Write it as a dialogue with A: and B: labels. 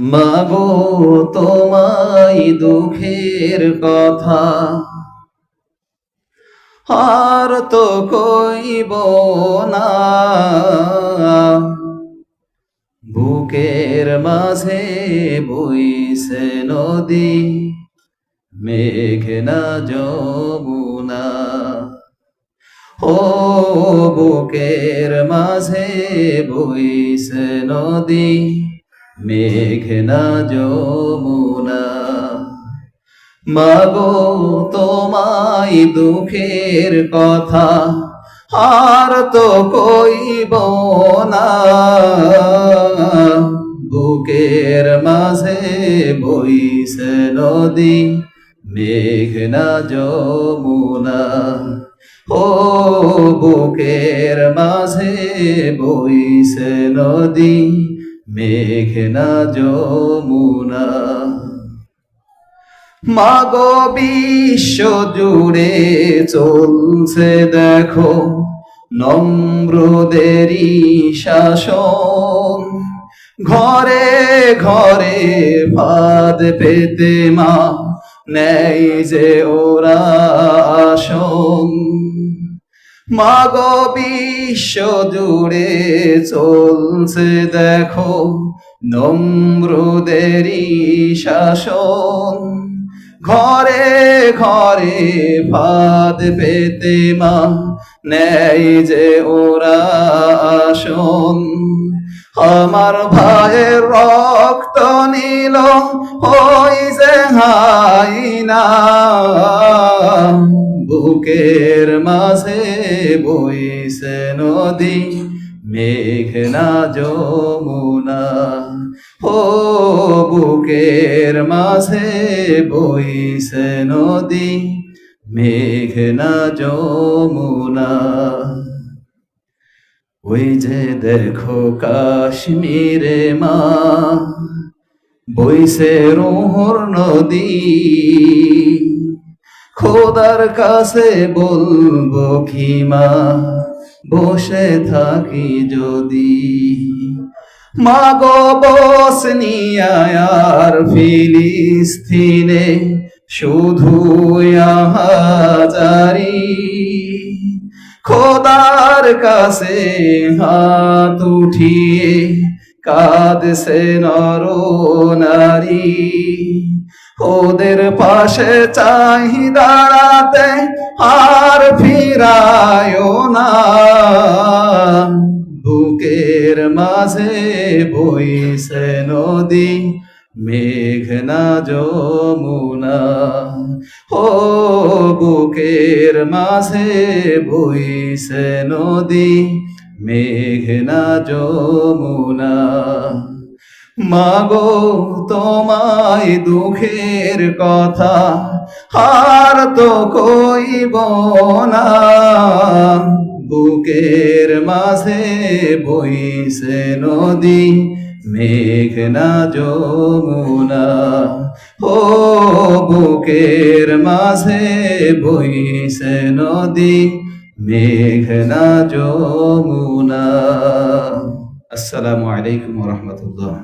A: মাগো তোমায় দুঃখের কথা। আর তো কইব না। বুকের মাঝে বইছে নদী, মেঘনা যমুনা। ও বুকের মাঝে বইছে নদী মেঘনা যমুনা। মাগো, তোমায় দুঃখের কথা আর তো কইব না। বুকের মাঝে বইছে নদী, মেঘনা যমুনা। ও বুকের মাঝে বইছে নদী মেঘনা যমুনা। মাগো বিশ্ব জুড়ে চলছে দেখো নম্রদেরই শাসন। ঘরে ঘরে ভাত পেতে মা, নেই যে ওরা আসন। মাগো বিশ্ব জুড়ে চলছে দেখো নম্রদেরই শাসন। ঘরে ঘরে ভাদ পেতে মা, নেই যে ওরা আসন। আমার ভাইয়ের রক্ত নীল হইছে হাইনা বুকের মাঝে বইছে নদী, মেঘনা যমুনা। ও বুকের মাঝে বইছে নদী, মেঘনা যমুনা। ওই যে দেখো কাশ্মীরে মা বইছে রোহর নদী। খোদার কাছে বলব কি মা? বসে থাকি যদি। মাগো বসনিয়ার ফিলিস্তিনে শুধু জারি খোদার কাছে হাত উঠিয়ে কাঁদছে নর নারী। ওদের পাশে চাই দাঁড়াতে আর ফিরায় না। বুকের মাঝে বইছে নদী, মেঘনা যমুনা। ও বুকের মাঝে বইছে নদী মেঘনা যমুনা। মাগো, তোমায় দুঃখের কথা আর তো কইব না। বুকের মাঝে বইছে নদী, মেঘনা যমুনা। ও বুকের মাঝে বইছে নদী মেঘনা যমুনা আসসালামু আলাইকুম রহমতুল্লাহ